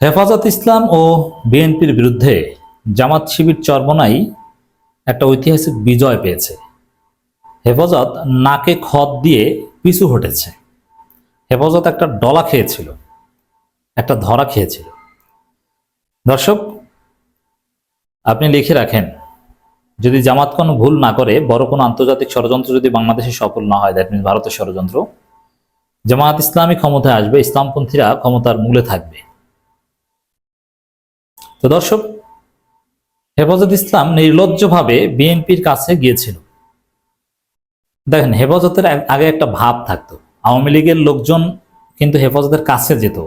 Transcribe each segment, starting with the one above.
হেফাজত ইসলাম ও বিএনপির বিরুদ্ধে জামাত শিবির চরমনাই একটা ঐতিহাসিক বিজয় পেয়েছে। হেফাজত নাকে খত দিয়ে পিছু হটেছে। হেফাজত একটা ডলা খেয়েছিল, একটা ধরা খেয়েছিল। দর্শক, আপনি লিখে রাখেন, যদি জামাত কোনো ভুল না করে, বড় কোনো আন্তর্জাতিক ষড়যন্ত্র যদি বাংলাদেশে সফল না হয় দ্যাট মিনস ভারতের ষড়যন্ত্র, জামাত ইসলামী ক্ষমতায় আসবে, ইসলামপন্থীরা ক্ষমতার মূলে থাকবে। তো দর্শক, হেফাজত ইসলাম নির্লজ্জভাবে বিএনপির কাছে গিয়েছিল। দেখেন, হেফাজতের আগে একটা ভাব থাকতো। আওয়ামী লীগের লোকজন কিন্তু হেফাজতের কাছে যেত।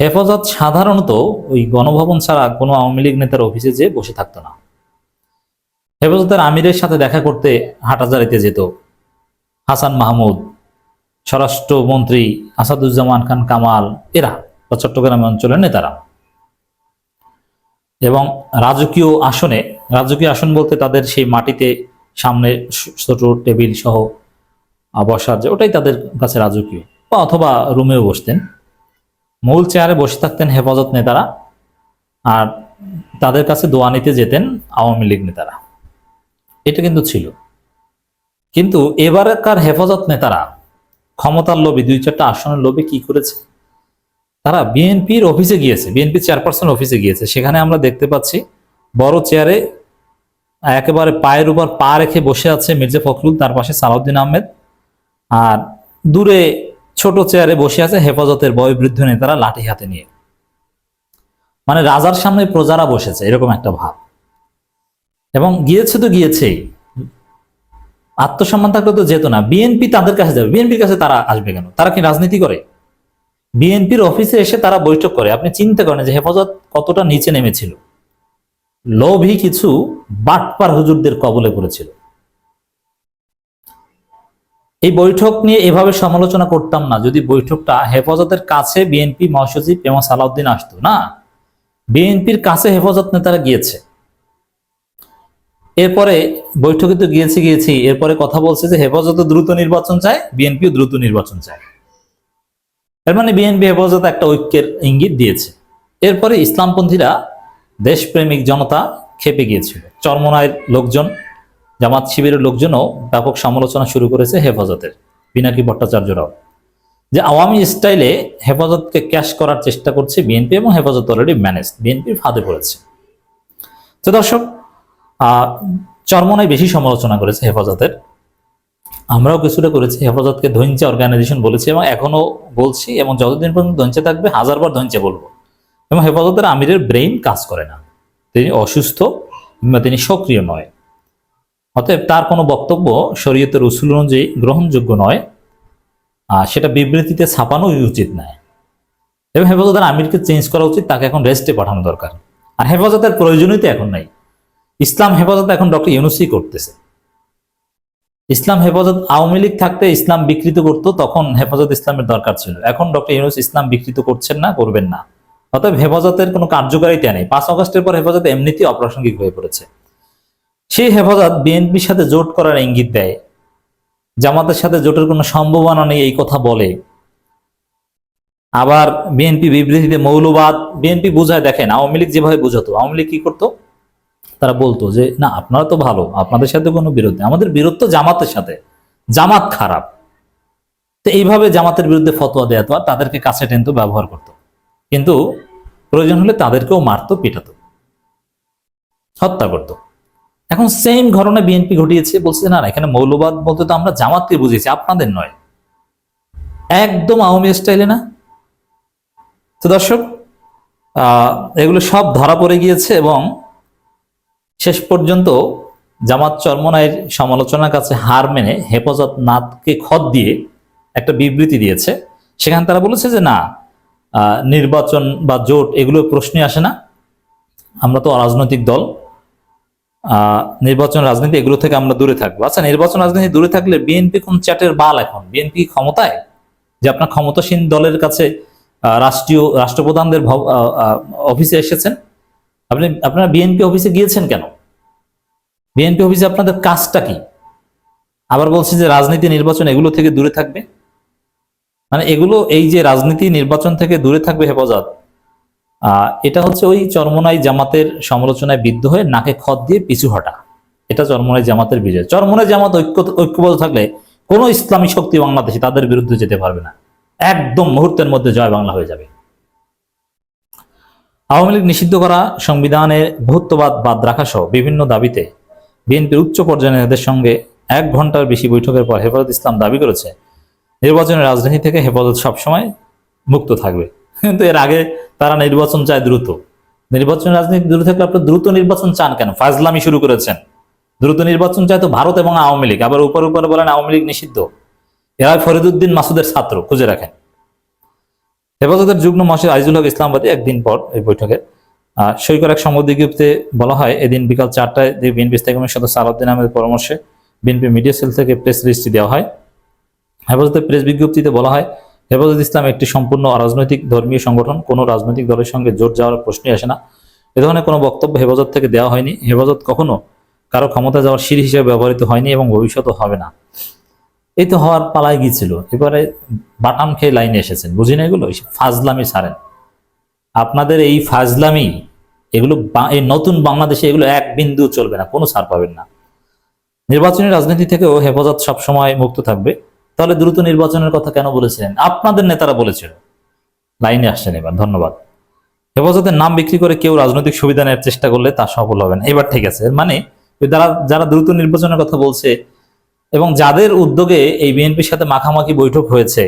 হেফাজত সাধারণত ওই গণভবন ছাড়া কোনো আওয়ামী লীগ নেতার অফিসে যেয়ে বসে থাকতো না। হেফাজতের আমিরের সাথে দেখা করতে হাটাজারিতে যেত হাসান মাহমুদ, স্বরাষ্ট্রমন্ত্রী আসাদুজ্জামান খান কামাল, এরা চট্টগ্রাম অঞ্চলের নেতারা। রাজকীয় আসনে, রাজকীয় আসন বলতে তাদের সেই মাটিতে সামনে ছোট টেবিল সহ বসার যে ওটাই তাদের কাছে রাজকীয়। বা অথবা রুমেও বসতেন। মূল চেয়ারে বসে থাকতেন হেফাজত নেতারা আর তাদের কাছে দোয়া নিতে যেতেন আওয়ামী লীগ নেতারা। এটা কিন্তু ছিল। কিন্তু এবারকার হেফাজত নেতারা ক্ষমতার লোভী, দুই চারটা আসনের লোভে কি করেছে? তারা বিএনপির অফিসে গিয়েছে, বিএনপি চেয়ারপারসন অফিসে গিয়েছে। সেখানে আমরা দেখতে পাচ্ছি বড় চেয়ারে একেবারে পায়ের উপর পা রেখে বসে আছে মির্জা ফখরুল, তার পাশে সালাউদ্দিন আহমেদ। আর দূরে ছোট চেয়ারে বসে আছে হেফাজতের বয়োবৃদ্ধ নেতারা লাঠি হাতে নিয়ে। মানে রাজার সামনে প্রজারা বসেছে, এরকম একটা ভাব। এবং গিয়েছে তো গিয়েছেই। আত্মসম্মান থাকলে তো যেত না। বিএনপি তাদের কাছে যাবে। বিএনপির কাছে তারা আসবে কেন? তারা কি রাজনীতি করে? বিএনপির অফিসে এসে তারা বৈঠক করে। আপনি চিন্তা করেন যে হেফাজত কতটা নিচে নেমেছিল। লোভী কিছু বাটপার হুজুরদের কবলে পড়েছিল। এই বৈঠক নিয়ে এভাবে সমালোচনা করতাম না। যদি বৈঠকটা হেফাজতের কাছে বিএনপি মহাসচিব এবং সালাউদ্দিন আসতো, না? বিএনপির কাছে হেফাজত নেতারা গিয়েছে। এরপরে বৈঠকে তো গিয়েছি গিয়েছি। এরপরে কথা বলছে যে হেফাজত দ্রুত নির্বাচন চায়, বিএনপিও দ্রুত নির্বাচন চায়। এর মানে বিএনপি হেফাজত একটা ঐক্যের ইঙ্গিত দিয়েছে। এরপরে ইসলামপন্থীরা দেশপ্রেমিক জনতা খেপে গিয়েছিল। চরমনায়ের লোকজন, জামাত শিবিরের লোকজনও ব্যাপক সমালোচনা শুরু করেছে হেফাজতের, পিনাকি ভট্টাচার্যরাও। যে আওয়ামী স্টাইলে হেফাজতকে ক্যাশ করার চেষ্টা করছে বিএনপি এবং হেফাজত অলরেডি ম্যানেজ বিএনপির ফাঁদে পড়েছে। তো দর্শক চরমনায় বেশি সমালোচনা করেছে হেফাজতের। আমরাও কিছুটা করেছি। হেফাজতকে ধৈঞ্চে অর্গানাইজেশন বলেছি এবং এখনও বলছি এবং যতদিন পর্যন্ত ধৈঞ্চে থাকবে, হাজারবার ধৈঞ্চে বলব। এবং হেফাজতের আমিরের ব্রেইন কাজ করে না। তিনি অসুস্থ কিংবা তিনি সক্রিয় নয়। অতএব তার কোনো বক্তব্য শরীয়তের উসুল অনুযায়ী গ্রহণযোগ্য নয়। আর সেটা বিবৃতিতে ছাপানো উচিত নয়। এবং হেফাজতের আমিরকে চেঞ্জ করা উচিত, তাকে এখন রেস্টে পাঠানো দরকার। আর হেফাজতের প্রয়োজনীয়তা এখন নাই। ইসলাম হেফাজত এখন ডক্টর ইউনুসি করতেছে। ইসলাম হেফাজত আওয়ামী লীগ থাকতে ইসলাম বিকৃত করত, তখন হেফাজত ইসলামের দরকার ছিল। এখন ডক্টর ইউনুস ইসলাম বিকৃত করছেন না, করবেন না। অতএব হেফাজতের কোনো কার্যকারিতা নেই। পাঁচ আগস্টের পর হেফাজত এমনিতেই অপ্রাসঙ্গিক হয়ে পড়েছে। সেই হেফাজত বিএনপির সাথে জোট করার ইঙ্গিত দেয়। জামাতের সাথে জোটের কোনো সম্ভাবনা নেই, এই কথা বলে। আবার বিএনপি বিবৃতিতে মৌলবাদ, বিএনপি বুঝায় দেখেন, আওয়ামী লীগ যেভাবে বুঝাতো, আওয়ামী লীগ কি করতো? তারা বলতো যে, না, আপনারা তো ভালো, আপনাদের সাথে কোনো বিরোধ নেই। আমাদের বিরোধ তো জামাতের সাথে। জামাত খারাপ। তো এইভাবে জামাতের বিরুদ্ধে ফতোয়া দেয়া তো আর তাদেরকে কাছে টেনতো ব্যবহার করত। কিন্তু প্রয়োজন হলে তাদেরকেও মারতো, পিটাতো, হত্যা করতো। এখন সেম ঘটনা বিএনপি ঘটিয়েছে, বলছে, না এখানে মৌলবাদ বলতে তো আমরা জামাতকে বুঝিয়েছি, আপনাদের নয়। একদম আওয়ামী স্টাইলে না? তো দর্শক এগুলো সব ধরা পড়ে গিয়েছে এবং শেষ পর্যন্ত জামাত চরমনায়ের সমালোচনার কাছে হার মেনে হেফাজত নাথকে খত দিয়ে একটা বিবৃতি দিয়েছে। সেখানে তারা বলেছে যে, না নির্বাচন বা জোট এগুলো প্রশ্নে আসে না। আমরা তো রাজনৈতিক দল। নির্বাচন রাজনীতি এগুলো থেকে আমরা দূরে থাকব। আচ্ছা নির্বাচন রাজনীতি দূরে থাকলে বিএনপি কোন চ্যাটের বাল এখন? বিএনপি ক্ষমতায়? যে আপনার ক্ষমতাসীন দলের কাছে রাষ্ট্রীয়, রাষ্ট্রপ্রধানদের অফিসে এসেছেন? আপনি, আপনারা বিএনপি অফিসে গিয়েছেন কেন? বিএনপি অফিসে আপনাদের কাজটা কি? আবার বলছে যে রাজনীতি নির্বাচন এগুলো থেকে দূরে থাকবে? মানে এগুলো, এই যে রাজনীতি নির্বাচন থেকে দূরে থাকবে হেফাজত এটা হচ্ছে ওই চরমনাই জামাতের সমালোচনায় বিদ্ধ হয়ে নাকে খত দিয়ে পিছু হটা। এটা চরমনাই জামাতের বিজয়। চরমনাই জামাত ঐক্য, ঐক্যবদ্ধ থাকলে কোনো ইসলামী শক্তি বাংলাদেশে তাদের বিরুদ্ধে যেতে পারবে না। একদম মুহূর্তের মধ্যে জয় বাংলা হয়ে যাবে। আওয়ামী লীগ নিষিদ্ধ করা সংবিধানে বহুত্ববাদ বাদ রাখা সহ বিভিন্ন দাবিতে বিএনপির উচ্চ পর্যায়ের নেতাদের সঙ্গে এক ঘণ্টার বেশি বৈঠকের পর হেফাজত ইসলাম দাবি করেছে, নির্বাচনের রাজনীতি থেকে হেফাজত সবসময় মুক্ত থাকবে। কিন্তু এর আগে তারা নির্বাচন চায় দ্রুত। নির্বাচন রাজনীতি দ্রুত থাকলে আপনি দ্রুত নির্বাচন চান কেন? ফাজলামি শুরু করেছেন। দ্রুত নির্বাচন চায় তো ভারত এবং আওয়ামী লীগ। আবার উপর উপরে বলেন আওয়ামী লীগ নিষিদ্ধ। এরা ফরিদুদ্দিন মাসুদের ছাত্র, খুঁজে রাখেন। হেফাজতের যুগ্ম মহাসচিব আইজুল হক ইসলামাবাদী একদিন পর এই বৈঠকে আহ, সই করা এক সংবাদ বিজ্ঞপ্তিতে বলা হয় এদিন বিকাল চারটায় বিএনপি স্থায়ী কমিটির সদস্য আলাউদ্দিন আহমেদের পরামর্শে বিএনপি মিডিয়া সেল থেকে প্রেস রিলিজটি দেওয়া হয়। হেফাজতের প্রেস বিজ্ঞপ্তিতে বলা হয় হেফাজত ইসলাম একটি সম্পূর্ণ অরাজনৈতিক ধর্মীয় সংগঠন কোনো রাজনৈতিক দলের সঙ্গে জোট যাওয়ার প্রশ্নই আসে না। এ ধরনের কোনো বক্তব্য হেফাজত থেকে দেওয়া হয়নি। হেফাজত কখনো কারও ক্ষমতা যাওয়ার সিঁড়ি হিসেবে ব্যবহৃত হয়নি এবং ভবিষ্যতও হবে না। এই তো হওয়ার পালায় গিয়েছিল। এবারে বাটাম খেয়ে লাইনে এসেছেন। বুঝি না এগুলো? ফাজলামি ছাড়েন। আপনাদের এই ফাজলামি, এগুলো এই নতুন বাংলাদেশে এগুলো এক বিন্দু চলবে না, কোনো ছাড় পাবেন না। নির্বাচনী রাজনীতি থেকেও হেফাজত সবসময় মুক্ত থাকবে। তাহলে দ্রুত নির্বাচনের কথা কেন বলেছিলেন? আপনাদের নেতারা বলেছিল। লাইনে আসছেন এবার, ধন্যবাদ। হেফাজতের নাম বিক্রি করে কেউ রাজনৈতিক সুবিধা নেওয়ার চেষ্টা করলে তা সফল হবে না। এবার ঠিক আছে মানে যারা যারা দ্রুত নির্বাচনের কথা বলছে এবং যাদের উদ্যোগে এই বিএনপির সাথে মাখামাখি বৈঠক হয়েছে,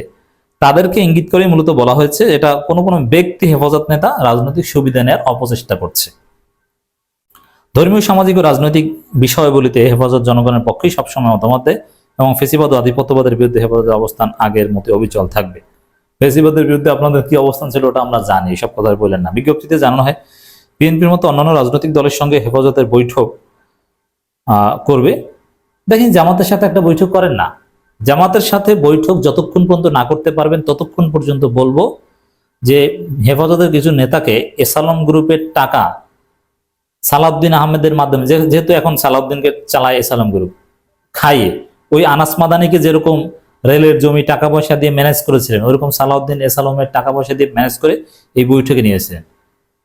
তাদেরকে ইঙ্গিত করে মূলত বলা হয়েছে এটা কোনো কোনো ব্যক্তি হেফাজত নেতা রাজনৈতিক সুবিধা নেওয়ার অপচেষ্টা করছে। ধর্মীয়, সামাজিক ও রাজনৈতিক বিষয়গুলিতে হেফাজত জনগণের পক্ষেই সবসময় মতামত দেয় এবং ফেসিবাদ ও আধিপত্যবাদের বিরুদ্ধে হেফাজতের অবস্থান আগের মতো অবিচল থাকবে। ফেসিবাদের বিরুদ্ধে আপনাদের কি অবস্থান ছিল ওটা আমরা জানি, এসব কথা বললেন না। বিজ্ঞপ্তিতে জানানো হয়, বিএনপির মতো অন্যান্য রাজনৈতিক দলের সঙ্গে হেফাজতের বৈঠক করবে। দেখেন জামাতের সাথে একটা বৈঠক করেন না। জামাতের সাথে বৈঠক যতক্ষণ পর্যন্ত না করতে পারবেন, ততক্ষণ পর্যন্ত বলব যে হেফাজতের কিছু নেতাকে এসালম গ্রুপের টাকা সালাউদ্দিন আহমেদের মাধ্যমে যেহেতু এখন সালাউদ্দিনকে চালায় এসালম গ্রুপ, খাইয়ে, ওই আনাস মাদানিকে যেরকম রেলের জমি টাকা পয়সা দিয়ে ম্যানেজ করেছিলেন ওইরকম সালাউদ্দিন এসালমের টাকা পয়সা দিয়ে ম্যানেজ করে এই বৈঠকে নিয়েছিলেন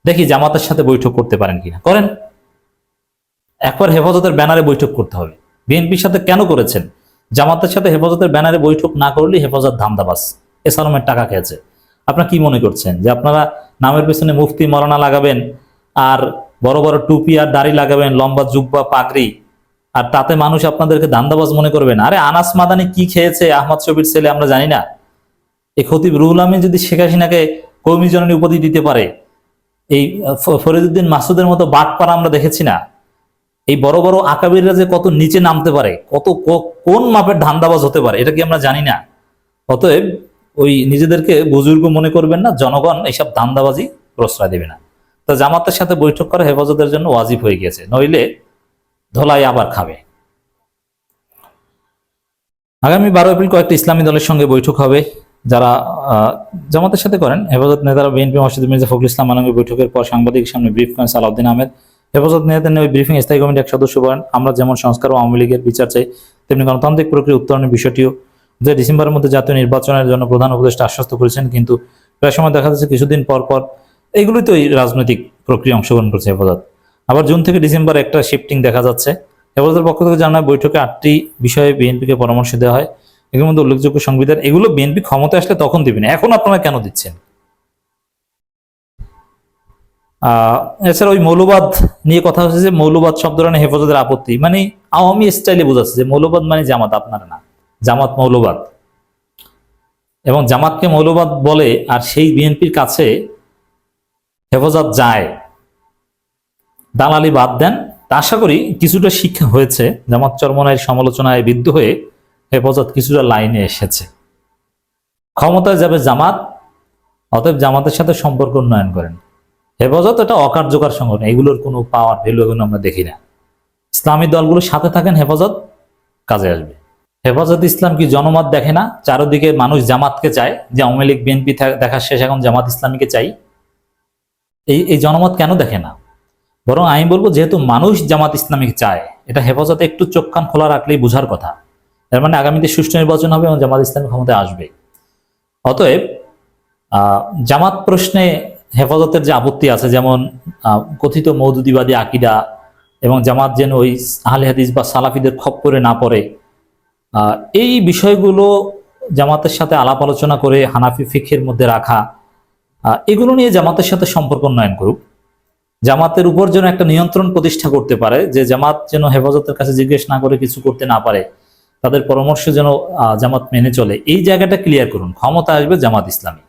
দেখি জামাতের সাথে বৈঠক করতে পারেন কিনা। করেন। একবার হেফাজতের ব্যানারে বৈঠক করতে হবে। বিএনপির সাথে কেন করেছেন? জামাতের সাথে হেফাজতের ব্যানারে বৈঠক না করলে হেফাজত ধান্দাবাস এসালমের টাকা খেয়েছে। আপনারা কি মনে করছেন যে আপনারা নামের পেছনে মুফতি মরানা লাগাবেন আর বড় বড় টুপি আর দাড়ি লাগাবেন, লম্বা জুব্বা, পাগড়ি, আর তাতে মানুষ আপনাদেরকে দান্দাবাজ মনে করবেন আরে আনাস মাদানি কি খেয়েছে? আহমদ শবির ছেলে আমরা জানি না। এই খতিব রুহুল আমিন যদি শেখ হাসিনাকে কৌমি জননী উপাধি দিতে পারে, এই ফরিদুদ্দিন মাসুদের মতো বাটপাড়া আমরা দেখেছি না। এই বড় বড় আকাবিররা যে কত নিচে নামতে পারে, কত কোন মাপের ধান্দাবাজ হতে পারে, এটা কি আমরা জানি না। অতএব ওই নিজেদেরকে বুজুর্গ মনে করবেন না, জনগণ এইসব ধান্দাবাজি প্রশ্রয় দেবে না। তো জামাতের সাথে বৈঠক করা হেফাজতের জন্য ওয়াজিব হয়ে গেছে নইলে ধোলাই আবার খাবে। আগামী বারো এপ্রিল কয়েকটি ইসলামী দলের সঙ্গে বৈঠক হবে, যারা জামাতের সাথে করেন। হেফাজত নেতারা বিএনপি মসজিদ মির্জা ফখরুল ইসলাম আলমী বৈঠকের পর সাংবাদিকের সামনে ব্রিফ করেন সালাউদ্দিন আহমেদ। হেফাজত নেতাদের ওই ব্রিফিং স্থায়ী কমিটির এক সদস্য বলেন, আমরা যেমন সংস্কার ও আওয়ামী লীগের বিচার চাই, তেমনি গণতান্ত্রিক প্রক্রিয়া উত্তরণের বিষয়টিও। যে ডিসেম্বরের মধ্যে জাতীয় নির্বাচনের জন্য প্রধান উপদেষ্টা আশ্বস্ত করেছেন, কিন্তু প্রায় সময় দেখা যাচ্ছে কিছুদিন পর পর এগুলোই তো এই রাজনৈতিক প্রক্রিয়া অংশগ্রহণ করছে হেফাজত। আবার জুন থেকে ডিসেম্বর একটা শিফটিং দেখা যাচ্ছে। হেফাজতের পক্ষ থেকে জানা বৈঠকে আটটি বিষয়ে বিএনপিকে পরামর্শ দেওয়া হয়। এগুলোর মধ্যে উল্লেখযোগ্য সংবিধান, এগুলো বিএনপি ক্ষমতা আসলে তখন দিবেন এখন আপনারা কেন দিচ্ছেন? এছাড়া ওই মৌলবাদ নিয়ে কথা হচ্ছে যে মৌলবাদ শব্দটা নিয়ে হেফাজতের আপত্তি। মানে আওয়ামী স্টাইলে বোঝাচ্ছে যে মৌলবাদ মানে জামাত আপনার না। জামাত মৌলবাদ। এবং জামাতকে মৌলবাদ বলে আর সেই বিএনপির কাছে হেফাজত যায়। দালালি বাদ দেন। আশা করি কিছুটা শিক্ষা হয়েছে। জামাত চরমনায়ের সমালোচনায় বিদ্ধ হয়ে হেফাজত কিছুটা লাইনে এসেছে। ক্ষমতায় যাবে জামাত, অতএব জামাতের সাথে সম্পর্ক উন্নয়ন করেন। হেফাজত এটা অকার্যকর সংগঠন, এগুলোর কোনো পাওয়ার ভ্যালু এগুলো আমরা দেখি না। ইসলামী দলগুলোর সাথে থাকেন, হেফাজত কাজে আসবে। হেফাজত ইসলাম কি জনমত দেখে না? চারদিকে মানুষ জামাতকে চায়, যে আওয়ামী লীগ, বিএনপি দেখার শেষ, এখন জামাত ইসলামীকে চাই। এই এই জনমত কেন দেখে না? বরং আমি বলব, যেহেতু মানুষ জামাত ইসলামীকে চায়, এটা হেফাজতে একটু চোখ কান খোলা রাখলেই বোঝার কথা। এর মানে আগামীতে সুষ্ঠু নির্বাচন হবে এবং জামাত ইসলামী ক্ষমতায় আসবে। অতএব জামাত প্রশ্নে হেফাজতের যে আপত্তি আছে, যেমন কথিত মৌদুদিবাদী আকিদা এবং জামাত যেন ওই আহলে হাদিস বা সালাফিদের খপ্পরে না পড়ে এই বিষয়গুলো জামাতের সাথে আলাপ আলোচনা করে হানাফি ফিখের মধ্যে রাখা এগুলো নিয়ে জামাতের সাথে সম্পর্ক উন্নয়ন করুক। জামাতের উপর যেন একটা নিয়ন্ত্রণ প্রতিষ্ঠা করতে পারে, যে জামাত যেন হেফাজতের কাছে জিজ্ঞেস না করে কিছু করতে না পারে, তাদের পরামর্শ যেন জামাত মেনে চলে। এই জায়গাটা ক্লিয়ার করুন, ক্ষমতা আসবে জামাত ইসলামী।